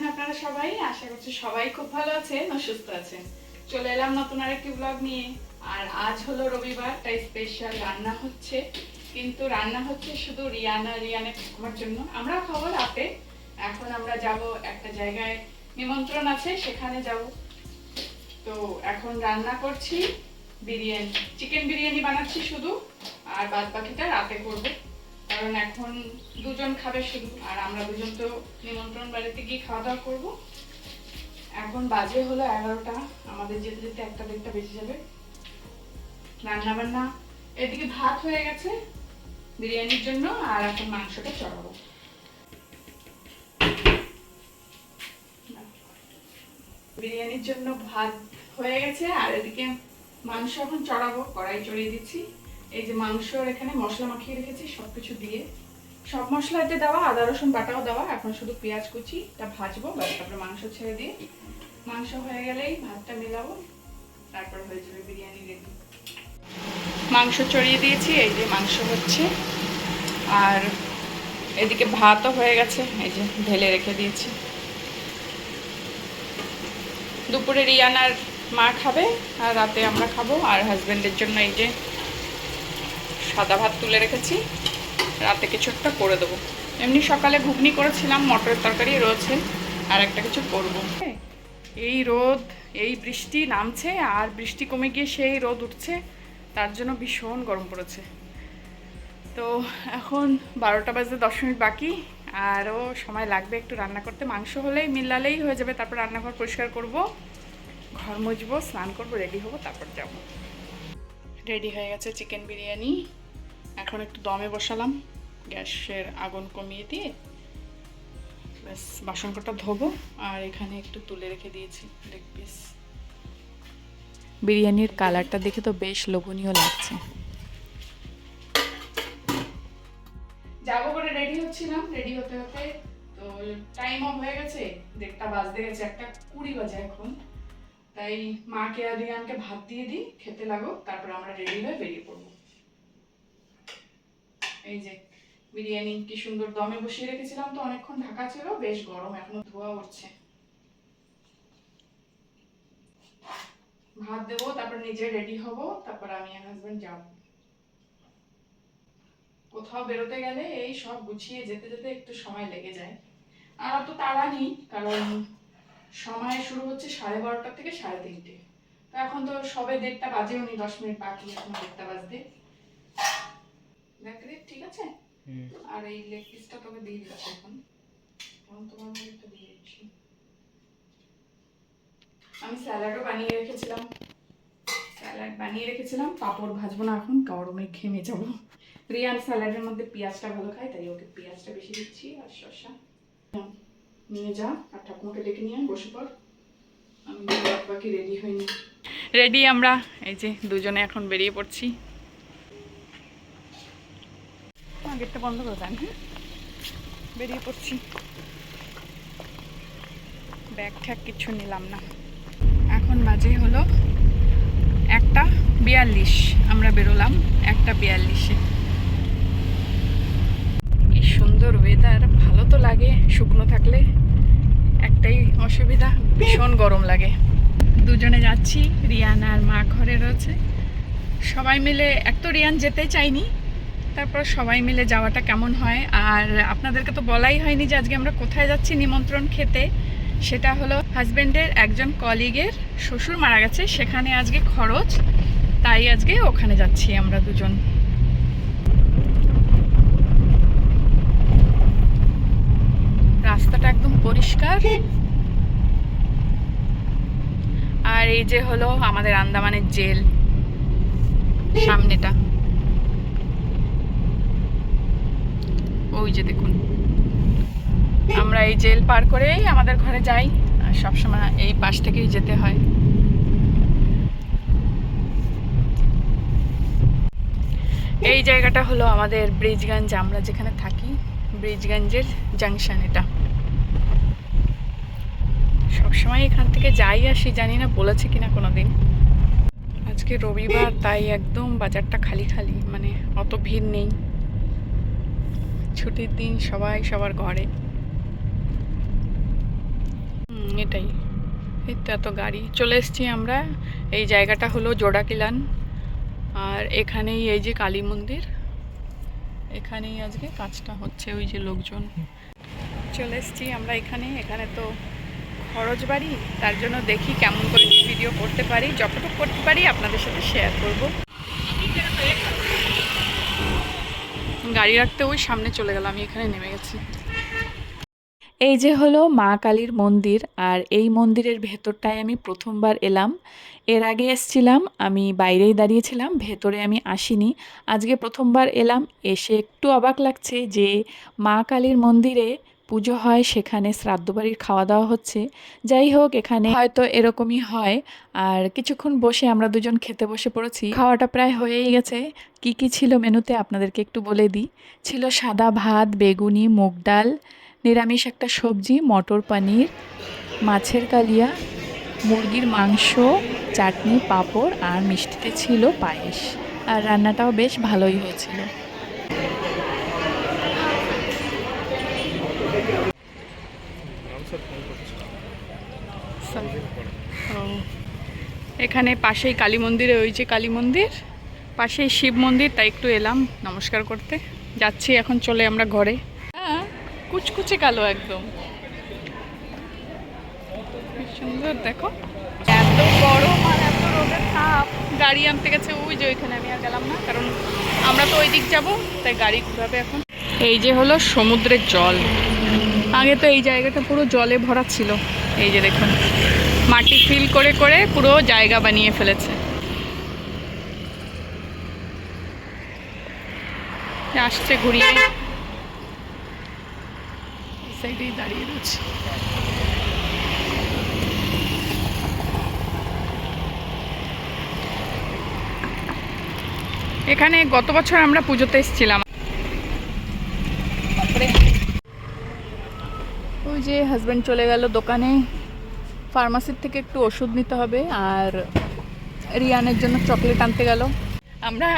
আছেন আপনারা সবাই? আশা করছি সবাই খুব ভালো আছেন ও সুস্থ আছেন। চলে এলাম নতুন আরেকটি ব্লগ নিয়ে। আর আজ হলো রবিবার, তাই স্পেশাল রান্না হচ্ছে। কিন্তু রান্না হচ্ছে শুধু রিয়ানা, রিয়ানের ঠাকুমার জন্য। আমরা খাব রাতে। এখন আমরা যাব একটা জায়গায়। নিমন্ত্রণ আছে, সেখানে যাব। তো এখন রান্না করছি বিরিয়ানি। চিকেন বিরিয়ানি বানাচ্ছি শুধু। আর বাদ বাকিটা রাতে করব। কারণ এখন দুজন খাবে শুধু, আর আমরা দুজন তো নিমন্ত্রণ বাড়িতে গিয়ে খাওয়া দাওয়া করব। এখন বাজে হলো এগারোটা, আমাদের যেতে যেতে একটা দেড়টা বেজে যাবে। রান্না বান্না এদিকে ভাত হয়ে গেছে বিরিয়ানির জন্য, আর এখন মাংসটা চড়াবো। বিরিয়ানির জন্য ভাত হয়ে গেছে, আর এদিকে মাংস এখন চড়াবো, কড়াই চড়িয়ে দিচ্ছি। এই যে মাংসর এখানে মশলা মাখিয়ে রেখেছি, সবকিছু দিয়ে। সব মশলা এতে দেওয়া, আদা, রসুন বাটাও দেওয়া। এখন শুধু পেঁয়াজ কুচি তা ভাজবো, ব্যাস, তারপরে মাংস ছেড়ে দিয়ে। মাংস হয়ে গেলেই ভাতটা মেলাবো, তারপর হয়ে যাবে বিরিয়ানি রেডি মাংস চড়িয়ে দিয়েছি, এই যে মাংস হচ্ছে। আর এদিকে ভাতও হয়ে গেছে, এই যে ঢেলে রেখে দিয়েছি। দুপুরে রিয়ানার মা খাবে, আর রাতে আমরা খাব, আর হাজব্যান্ডের জন্য এই যে সাদা ভাত তুলে রেখেছি। রাতে কিছু একটা করে দেবো। এমনি সকালে ঘুগনি করেছিলাম, মটরের তরকারি রয়েছে, আর একটা কিছু করব। এই রোদ, এই বৃষ্টি নামছে, আর বৃষ্টি কমে গিয়ে সেই রোদ উঠছে, তার জন্য ভীষণ গরম পড়েছে। তো এখন বারোটা বাজে, দশ মিনিট বাকি, আরও সময় লাগবে একটু রান্না করতে। মাংস হলেই মিলালেই হয়ে যাবে, তারপর রান্নাঘর পরিষ্কার করব, ঘর মুছবো, স্নান করব, রেডি হব, তারপর যাব। রেডি হয়ে গেছে চিকেন বিরিয়ানি। এখন একটু দমে বসালাম। গ্যাসের আগুন কমিয়ে দিয়ে ব্যাস বাসন কটা ধোবো। আর এখানে একটু তুলে রেখে দিয়েছি লেগ পিস বিরিয়ানির কালারটা দেখে তো বেশ লোভনীয় লাগছে। যাব করে রেডি হচ্ছিলাম। রেডি হতে হতে তো টাইমও হয়ে গেছে। দেড়টা বাজতে গেছে একটা কুড়ি বাজে এখন। তাই মাকে আর রিয়ানকে ভাত দিয়ে দিই খেতে লাগো তারপর আমরা রেডি হয়ে বেরিয়ে পড়ব। এই যে বিরিয়ানি কি সুন্দর দমে বসিয়ে রেখেছিলাম তো অনেকক্ষণ ঢাকা ছিল, বেশ গরম, এখনও ধোয়া উঠছে। ভাত দেবো, তারপর নিজে রেডি হব, তারপর আমি আর হাজবেন্ড যাব। কোথাও বেরোতে গেলে এই সব গুছিয়ে যেতে যেতে একটু সময় লেগে যায়। আর অত তাড়া নেই, কারণ সময় শুরু হচ্ছে সাড়ে বারোটা থেকে সাড়ে তিনটে। তো এখন তো সবে দেড়টা বাজেও নি, দশ মিনিট বাকি, এখন দেড়টা বাজতে। রে ঠিক আছে? আর এই লেগ পিসটা তোকে দিয়ে দিলাম এখন। এখন তোমার মুখটা দিয়ে দিচ্ছি। আমি স্যালাডও বানিয়ে রেখেছিলাম। স্যালাড বানিয়ে রেখেছিলাম পাঁপড় ভাজবো না এখন গরমে ঘেমে যাব। রিয়ান স্যালাডের মধ্যে পেঁয়াজটা ভালো খায় তাই ওকে পেঁয়াজটা বেশি দিচ্ছি আর শসা। নিয়ে যা আর ঠাকুমাকে ডেকে নিয়ে বসে পড়। আমি বাকি রেডি হইনি। রেডি আমরা এই যে দুজনে এখন বেরিয়ে পড়ছি। গেটটা বন্ধ করে দেন। বেরিয়ে পড়ছি। ব্যাগ ঠ্যাগ কিছু নিলাম না। এখন বাজে হলো একটা বিয়াল্লিশ। আমরা বেরোলাম একটা বিয়াল্লিশে। কি সুন্দর ওয়েদার ভালো তো লাগে শুকনো থাকলে। একটাই অসুবিধা, ভীষণ গরম লাগে। দুজনে যাচ্ছি, রিয়ান আর মা ঘরে রয়েছে। সবাই মিলে, এক তো রিয়ান যেতে চাইনি তারপর সবাই মিলে যাওয়াটা কেমন হয়? আর আপনাদেরকে তো বলাই হয়নি যে আজকে আমরা কোথায় যাচ্ছি নিমন্ত্রণ খেতে। সেটা হলো হাজবেন্ডের একজন কলিগের শ্বশুর মারা গেছে, সেখানে আজকে খরচ। তাই আজকে ওখানে যাচ্ছি আমরা দুজন। রাস্তাটা একদম পরিষ্কার। আর এই যে হলো আমাদের আন্দামানের জেল। সামনেটা। ওই যে দেখুন। আমরা এই জেল পার করেই আমাদের ঘরে যাই, আর সবসময় এই পাশ থেকেই যেতে হয়। এই জায়গাটা হলো আমাদের ব্রিজগঞ্জ, আমরা যেখানে থাকি, ব্রিজগঞ্জের জাংশন এটা। সবসময় এখান থেকে যাই আসি, জানি না বলেছে কিনা কোনো দিন আজকে রবিবার, তাই একদম বাজারটা খালি খালি মানে অত ভিড় নেই। ছুটির দিন সবাই সবার ঘরে। এটাই। এত গাড়ি। চলে এসেছি আমরা। এই জায়গাটা হলো জোড়াকিলান। আর এখানেই এই যে কালী মন্দির। এখানেই আজকে কাজটা হচ্ছে ওই যে লোকজন। চলে এসেছি আমরা এখানে। এখানে তো খরচ বাড়ি। তার জন্য দেখি কেমন করে ভিডিও করতে পারি। যতটুকু করতে পারি আপনাদের সাথে শেয়ার করব। গাড়ি রাখতে ওই সামনে চলে গেলাম আমি এখানে নেমে গেছি। এই যে হলো মা কালীর মন্দির, আর এই মন্দিরের ভেতরটায় আমি প্রথমবার এলাম। এর আগে এসছিলাম, আমি বাইরেই দাঁড়িয়েছিলাম, ভেতরে আমি আসিনি। আজকে প্রথমবার এলাম, এসে একটু অবাক লাগছে যে মা কালীর মন্দিরে পুজো হয়, সেখানে শ্রাদ্ধ বাড়ির খাওয়া দাওয়া হচ্ছে। যাই হোক, এখানে হয়তো এরকমই হয়। আর কিছুক্ষণ বসে আমরা দুজন খেতে বসে পড়েছি। খাওয়াটা প্রায় হয়েই গেছে। কি কি ছিল মেনুতে আপনাদেরকে একটু বলে দিই। ছিল সাদা ভাত, বেগুনি, মুগ ডাল, নিরামিষ একটা সবজি, মটর পনির, মাছের কালিয়া, মুরগির মাংস, চাটনি, পাঁপড় আর মিষ্টিতে ছিল পায়েস। আর রান্নাটাও বেশ ভালোই হয়েছিল ও এখানে পাশেই কালী মন্দিরে, ওই যে কালী মন্দির, পাশেই শিব মন্দির, তাই একটু এলাম নমস্কার করতে। যাচ্ছি এখন, চলে আমরা ঘরে। হ্যাঁ কুচকুচে কালো একদম। সুন্দর, দেখো। এত গরম আর এত রোদের তাপ। গাড়ি আনতে গেছে, ওই যে ওইখানে আমি আর গেলাম না, কারণ আমরা তো ওই দিক যাব, তাই গাড়ি ঘুরাবে এখন। এই যে হলো সমুদ্রের জল। আগে তো এই জায়গাটা পুরো জলে ভরা ছিল। এই যে দেখুন। মাটি ফিল করে করে পুরো জায়গা বানিয়ে ফেলেছে। আসছে ঘুরিয়ে। দাঁড়িয়ে রয়েছে। এখানে গত বছর আমরা পুজোতে এসেছিলাম। ওই যে হাজব্যান্ড চলে গেল দোকানে। ফার্মাসির থেকে একটু ওষুধ নিতে হবে আর রিয়ানের জন্য চকলেট আনতে গেল। আমরা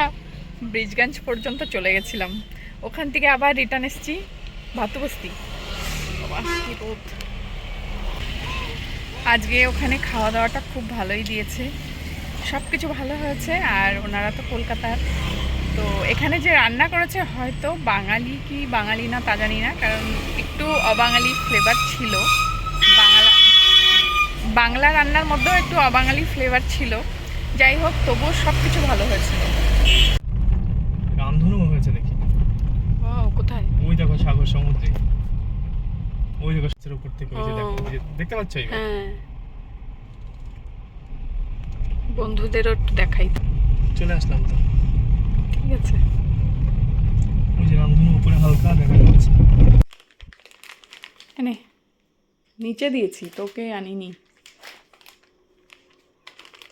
ব্রিজগঞ্জ পর্যন্ত চলে গেছিলাম। ওখান থেকে আবার রিটার্ন এসেছি ভাতুবস্তি। রোদ। আজকে ওখানে খাওয়া দাওয়াটা খুব ভালোই দিয়েছে। সব কিছু ভালো হয়েছে আর ওনারা তো কলকাতার। তো এখানে যে রান্না করেছে, হয়তো বাঙালি কি বাঙালি না তা জানি না, কারণ একটু অবাঙালি ফ্লেভার ছিল। বাংলা বাংলা রান্নার মধ্যেও একটু অবাঙালি ফ্লেভার ছিল। যাই হোক তবুও সব কিছু ভালো হয়েছিল। রামধনু হয়েছে দেখি ও কোথায়? ওই দেখো সাগর সমুদ্রে। ওই দেখো সের উপর থেকে ওই যে দেখো দেখতে পাচ্ছ হ্যাঁ। বন্ধুদেরও একটু দেখাই। চলে আসলাম তো। ঠিক আছে। ওই যে রামধনু উপরে হালকা দেখা যাচ্ছে। নিচে দিয়েছি তোকে আনিনি।